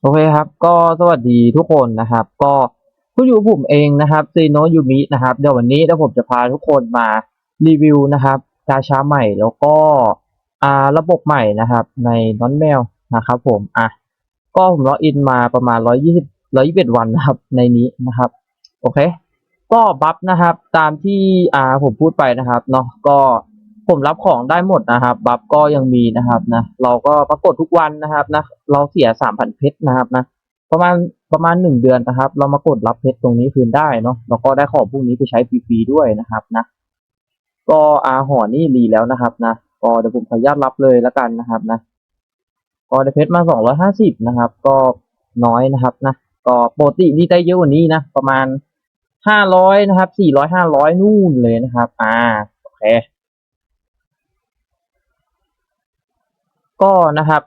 โอเคครับ ก็สวัสดีทุกคนนะครับ ก็ผู้อยู่ผมเองนะครับซีโนยูมินะครับเดี๋ยววันนี้เดี๋ยวผมจะพาทุกคนมารีวิวนะครับกาชาใหม่แล้วก็อ่าระบบใหม่นะครับ ในน้อนแมวนะครับผมอะก็ผมล็อกอินมาประมาณ 120 121 วันนะครับในนี้นะครับโอเค ก็บัฟนะครับตามที่อ่าผมพูดไปนะครับเนาะก็ ผมรับของได้หมดนะครับ บัฟก็ยังมีนะครับนะ เราก็ปรากฏทุกวันนะครับนะ เราเสียสามพันเพชรนะครับนะ ประมาณประมาณหนึ่งเดือนนะครับ เรามากดรับเพชรตรงนี้คืนได้เนาะ แล้วก็ได้ของพวกนี้ไปใช้ฟรีๆด้วยนะครับนะ ก็อาหอนี่รีแล้วนะครับนะ ก็เดี๋ยวผมขออนุญาตรับเลยแล้วกันนะครับนะ ก็ได้เพชรมาสองร้อยห้าสิบนะครับ ก็น้อยนะครับนะ ก็ปกตินี่ได้เยอะกว่านี้นะ ประมาณห้าร้อยนะครับสี่ร้อยห้าร้อยนู่นเลยนะครับ อ่า โอเค ก็นะครับ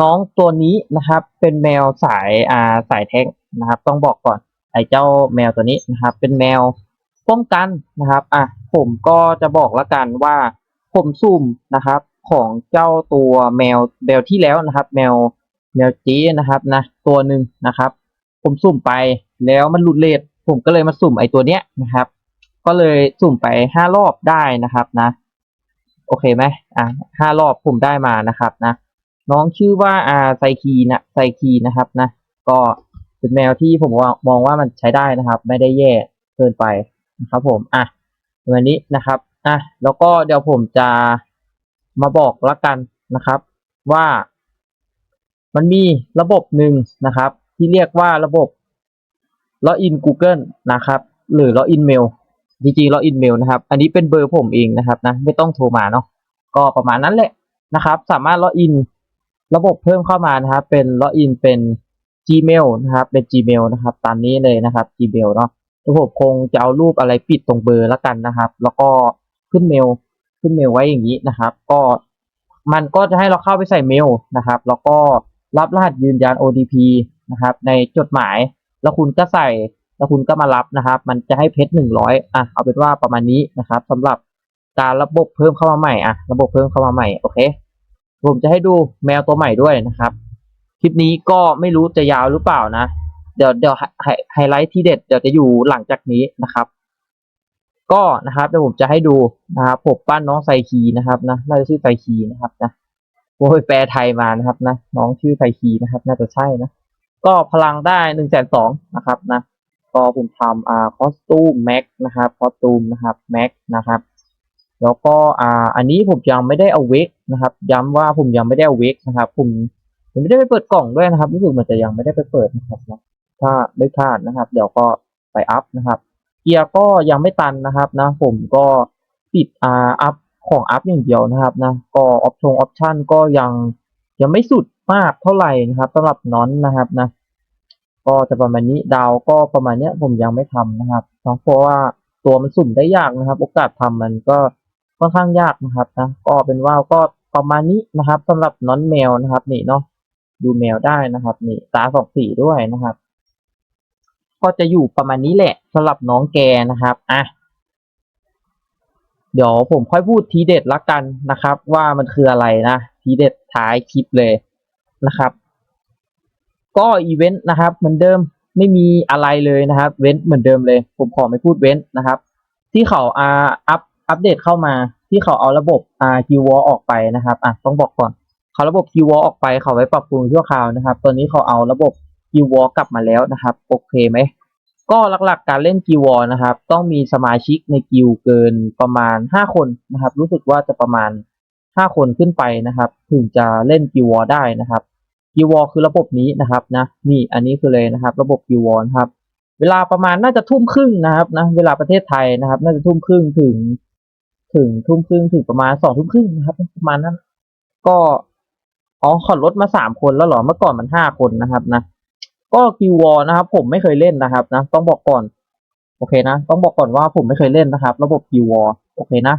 น้องตัวนี้นะครับ เป็นแมวสายอ่าสายแท้งนะครับ ต้องบอกก่อนไอ้เจ้าแมวตัวนี้นะครับ เป็นแมวป้องกันนะครับอะผมก็จะบอกละกันว่าผมซุ่มนะครับ ของเจ้าตัวแมวแมวที่แล้วนะครับ แมวแมวจีนะครับนะตัวหนึ่งนะครับ ผมสุ่มไปแล้วมันหลุดเลทผมก็เลยมาสุ่มไอตัวเนี้ยนะครับ ก็เลยสุ่มไปห้ารอบได้นะครับนะ โอเคไหมอะห้ารอบผมได้มานะครับนะ น้องชื่อว่าอาไซคีนะไซคีนะครับนะ ก็เป็นแมวที่ผมว่ามองว่ามันใช้ได้นะครับ ไม่ได้แย่เกินไปนะครับ ผมอะวันนี้นะครับอะแล้วก็เดี๋ยวผมจะมาบอกละกันนะครับ ว่ามันมีระบบหนึ่งนะครับ ที่เรียกว่าระบบล็อกอิน Google นะครับ หรือล็อกอินเมล จริงๆล็อกอินเมลนะครับ อันนี้เป็นเบอร์ผมเองนะครับนะไม่ต้องโทรมาเนาะก็ประมาณนั้นแหละนะครับ สามารถล็อกอินระบบเพิ่มเข้ามานะครับ เป็นล็อกอินเป็น Gmail นะครับเป็น Gmail นะครับ ตามนี้เลยนะครับ Gmail เนาะระบบคงจะเอารูปอะไรปิดตรงเบอร์แล้วกันนะครับ แล้วก็ขึ้นเมลขึ้นเมลไว้อย่างนี้นะครับ ก็มันก็จะให้เราเข้าไปใส่เมลนะครับ แล้วก็รับรหัสยืนยัน OTP นะครับ ในจดหมาย แล้วคุณก็ใส่ แล้วคุณก็มารับนะครับ มันจะให้เพชรหนึ่งร้อยอะเอาเป็นว่าประมาณนี้นะครับสำหรับการระบบเพิ่มเข้ามาใหม่อะระบบเพิ่มเข้ามาใหม่โอเคผมจะให้ดูแมวตัวใหม่ด้วยนะครับ คลิปนี้ก็ไม่รู้จะยาวหรือเปล่านะ เดี๋ยวเดี๋ยวไฮไฮไลท์ที่เด็ดเดี๋ยวจะอยู่หลังจากนี้นะครับ ก็นะครับเดี๋ยวผมจะให้ดูนะครับผมปั้นน้องไซคีนะครับนะน่าจะชื่อไซคีนะครับนะผมไปแปลไทยมานะครับนะ น้องชื่อไซคีนะครับ น่าจะใช่นะ ก็พลังได้หนึ่งแสนสองนะครับนะ ก็ผมทำอ่าคอสตูมแม็กนะครับคอสตูมนะครับแม็กนะครับ แล้วก็อ่าอันนี้ผมยังไม่ได้เอาเวกนะครับ ย้ำว่าผมยังไม่ได้เอาเวกนะครับ ผมยังไม่ได้ไปเปิดกล่องด้วยนะครับรู้สึกเหมันจะยังไม่ได้ไปเปิดนะครับนะถ้าไม่พลาดนะครับ เดี๋ยวก็ไปอัพนะครับ เกียร์ก็ยังไม่ตันนะครับนะ ผมก็ติดอ่าอัพของอัพอย่างเดียวนะครับนะก็ออปชงออปชั่นก็ยังยังไม่สุดมากเท่าไหร่นะครับสำหรับนอนนะครับนะ ก็จะประมาณนี้ดาวก็ประมาณเนี้ยผมยังไม่ทำนะครับเพราะว่าตัวมันสุ่มได้ยากนะครับ โอกาสทำมันก็ค่อนข้างยากนะครับนะก็เป็นว่าก็ประมาณนี้นะครับสำหรับน้อนแมวนะครับ นี่เนาะดูแมวได้นะครับนี่ตาสองสีด้วยนะครับ ก็จะอยู่ประมาณนี้แหละสำหรับน้องแกนะครับอะเดี๋ยวผมค่อยพูดทีเด็ดละกันนะครับ ว่ามันคืออะไรนะ ทีเด็ดท้ายคลิปเลยนะครับ ก็อีเวนต์นะครับ เหมือนเดิมไม่มีอะไรเลยนะครับ เว้นเหมือนเดิมเลย ผมขอไม่พูดเว้นนะครับ ที่เขาอ่าอัปอัปเดตเข้ามา ที่เขาเอาระบบอ่าคิววอออกไปนะครับอะต้องบอกก่อนเขาระบบคิววอออกไปเขาไว้ปรับปรุงชั่วคราวนะครับ ตอนนี้เขาเอาระบบคิววอกลับมาแล้วนะครับโอเคไหมก็หลักๆการเล่นกิววอนะครับ ต้องมีสมาชิกในกิวเกินประมาณห้าคนนะครับ รู้สึกว่าจะประมาณห้าคนขึ้นไปนะครับ ถึงจะเล่นกิววอได้นะครับ กิววอคือระบบนี้นะครับนะนี่อันนี้คือเลยนะครับ ระบบกิววอครับ เวลาประมาณน่าจะทุ่มครึ่งนะครับนะเวลาประเทศไทยนะครับ น่าจะทุ่มครึ่งถึง ถึงทุ่มครึ่งถึงประมาณสองทุ่มครึ่งนะครับประมาณนั้นก็อ๋อขอลดมาสามคนแล้วหรอเมื่อก่อนมันห้าคนนะครับนะก็กิววอนะครับ ผมไม่เคยเล่นนะครับนะต้องบอกก่อน โอเคนะ ต้องบอกก่อนว่าผมไม่เคยเล่นนะครับ ระบบกิววอโอเคนะ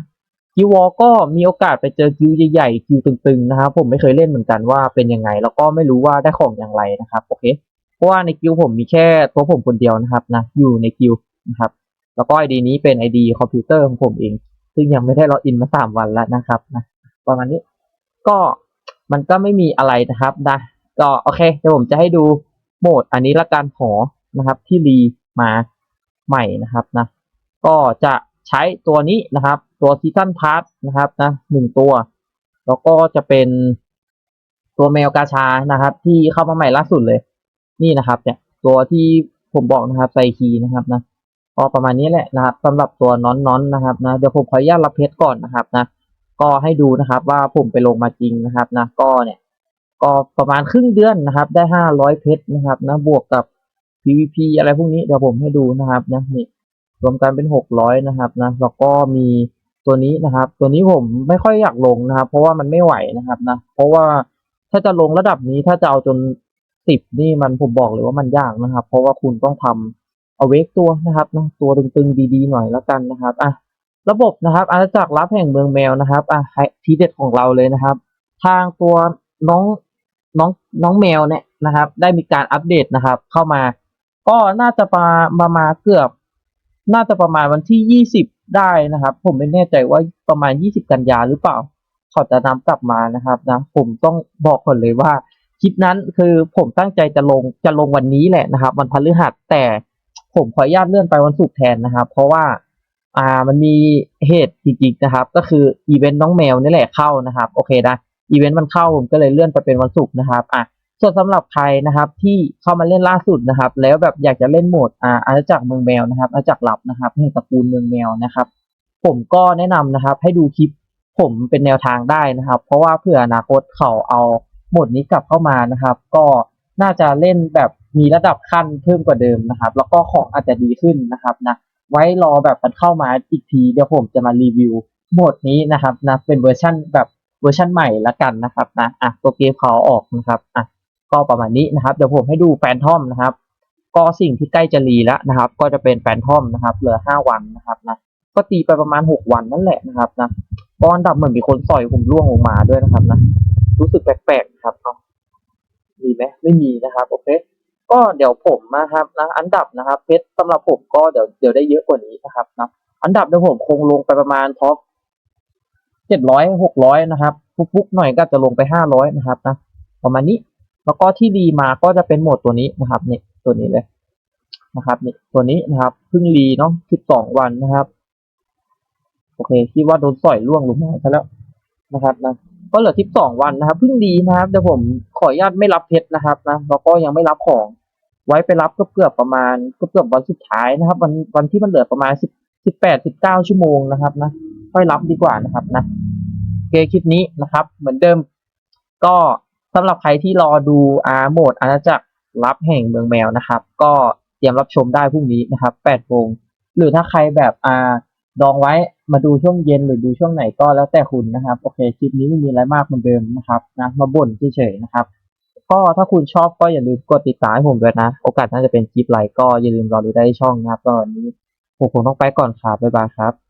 กิววอก็มีโอกาสไปเจอคิวใหญ่ๆคิวตึงๆนะครับผมไม่เคยเล่นเหมือนกันว่าเป็นยังไง แล้วก็ไม่รู้ว่าได้ของอย่างไรนะครับโอเคเพราะว่าในกิวผมมีแค่ตัวผมคนเดียวนะครับนะอยู่ในกิวนะครับแล้วก็ไอดีนี้เป็นไอดีคอมพิวเตอร์ของผมเอง ซึ่งยังไม่ได้ล็อกอินมาสามวันแล้วนะครับนะประมาณนี้ก็มันก็ไม่มีอะไรนะครับนะก็โอเคเดี๋ยวผมจะให้ดูโหมดอันนี้ละกันหอนะครับที่รีมาใหม่นะครับนะก็จะ ใช้ตัวนี้นะครับ ตัวซีซันพาร์ทนะครับนะหนึ่งตัว แล้วก็จะเป็นตัวแมวกาชานะครับ ที่เข้ามาใหม่ล่าสุดเลย นี่นะครับ เนี่ยตัวที่ผมบอกนะครับไซคีนะครับนะก็ประมาณนี้แหละนะครับสำหรับตัวน้อนน้อนนะครับนะเดี๋ยวผมขออนุญาตรับเพชรก่อนนะครับนะก็ให้ดูนะครับว่าผมไปลงมาจริงนะครับนะก็เนี่ย ก็ประมาณครึ่งเดือนนะครับ ได้ห้าร้อยเพชรนะครับนะบวกกับ PVP อะไรพวกนี้เดี๋ยวผมให้ดูนะครับนะนี่ รวมกันเป็นหกร้อยนะครับนะแล้วก็มีตัวนี้นะครับ ตัวนี้ผมไม่ค่อยอยากลงนะครับ เพราะว่ามันไม่ไหวนะครับนะเพราะว่าถ้าจะลงระดับนี้ถ้าจะเอาจนสิบนี่มันผมบอกเลยว่ามันยากนะครับ เพราะว่าคุณต้องทำเอาเวกตัวนะครับนะตัวตึงๆดีๆหน่อยแล้วกันนะครับอะระบบนะครับอาณาจักรลับแห่งเมืองแมวนะครับอะทีเด็ดของเราเลยนะครับ ทางตัวน้องน้องน้องแมวเนี่ยนะครับ ได้มีการอัปเดตนะครับ เข้ามา ก็น่าจะประมามาเกือบ น่าจะประมาณวันที่ยี่สิบได้นะครับ ผมไม่แน่ใจว่าประมาณยี่สิบกันยาหรือเปล่า เขาจะนำกลับมานะครับนะ ผมต้องบอกก่อนเลยว่า คลิปนั้นคือผมตั้งใจจะลงจะลงวันนี้แหละนะครับ วันพฤหัสแต่ผมขออนุญาตเลื่อนไปวันศุกร์แทนนะครับ เพราะว่าอ่ามันมีเหตุจริงๆนะครับ ก็คืออีเวนต์น้องแมวนี่แหละเข้านะครับ โอเคนะอีเวนต์มันเข้าผมก็เลยเลื่อนไปเป็นวันศุกร์นะครับอะ ส่วนสำหรับใครนะครับ ที่เข้ามาเล่นล่าสุดนะครับ แล้วแบบอยากจะเล่นโหมดอ่าอาณาจักรเมืองแมวนะครับอาณาจักรลับนะครับแห่งตระกูลเมืองแมวนะครับ ผมก็แนะนำนะครับ ให้ดูคลิปผมเป็นแนวทางได้นะครับ เพราะว่าเผื่ออนาคตเขาเอาโหมดนี้กลับเข้ามานะครับ ก็น่าจะเล่นแบบมีระดับขั้นเพิ่มกว่าเดิมนะครับ แล้วก็ของอาจจะดีขึ้นนะครับนะไว้รอแบบมันเข้ามาอีกทีเดี๋ยวผมจะมารีวิวโหมดนี้นะครับนะเป็นเวอร์ชั่นแบบเวอร์ชั่นใหม่ละกันนะครับนะอะตัวเกมเขาออกนะครับอะ ก็ประมาณนี้นะครับเดี๋ยวผมให้ดูแฟนทอมนะครับ ก็สิ่งที่ใกล้จะรีแล้วนะครับ ก็จะเป็นแฟนทอมนะครับ เหลือห้าวันนะครับนะก็ตีไปประมาณหกวันนั่นแหละนะครับนะก็อันดับเหมือนมีคนสอยผมร่วงลงมาด้วยนะครับนะรู้สึกแปลกๆครับเนาะมีไหมไม่มีนะครับโอเคก็เดี๋ยวผมนะครับนะอันดับนะครับเพชรสำหรับผมก็เดี๋ยวเดี๋ยวได้เยอะกว่านี้นะครับนะอันดับเดี๋ยวผมคงลงไปประมาณท็อปเจ็ดร้อยหกร้อยนะครับฟุกๆหน่อยก็จะลงไปห้าร้อยนะครับนะประมาณนี้ แล้วก็ที่ดีมาก็จะเป็นโหมดตัวนี้นะครับนี่ตัวนี้เลยนะครับนี่ตัวนี้นะครับเพิ่งรีเนาะสิบสองวันนะครับโอเคคิดว่าโดนสอยล่วงลงมาซะแล้วนะครับนะก็เหลือสิบสองวันนะครับเพิ่งดีนะครับเดี๋ยวผมขออนุญาตไม่รับเพชรนะครับนะแล้วก็ยังไม่รับของไว้ไปรับก็เกือบประมาณก็เกือบวันสุดท้ายนะครับ วันวันที่มันเหลือประมาณสิบสิบแปดสิบเก้าชั่วโมงนะครับนะค่อยรับดีกว่านะครับนะโอเคคลิปนี้นะครับ เหมือนเดิมก็ สำหรับใครที่รอดูอาร์โหมดอาณาจักรลับแห่งเมืองแมวนะครับ ก็เตรียมรับชมได้พรุ่งนี้นะครับแปดโมงหรือถ้าใครแบบอาดองไว้มาดูช่วงเย็นหรือดูช่วงไหนก็แล้วแต่คุณนะครับ โอเคคลิปนี้ไม่มีอะไรมากเหมือนเดิมนะครับนะมาบ่นเฉยๆนะครับ ก็ถ้าคุณชอบก็อย่าลืมกดติดตามผมด้วยนะ โอกาสน่าจะเป็นคลิปไลค์ก็อย่าลืมรอดูได้ช่องนะครับตอนนี้ผมคงต้องไปก่อนครับบ๊ายบายครับ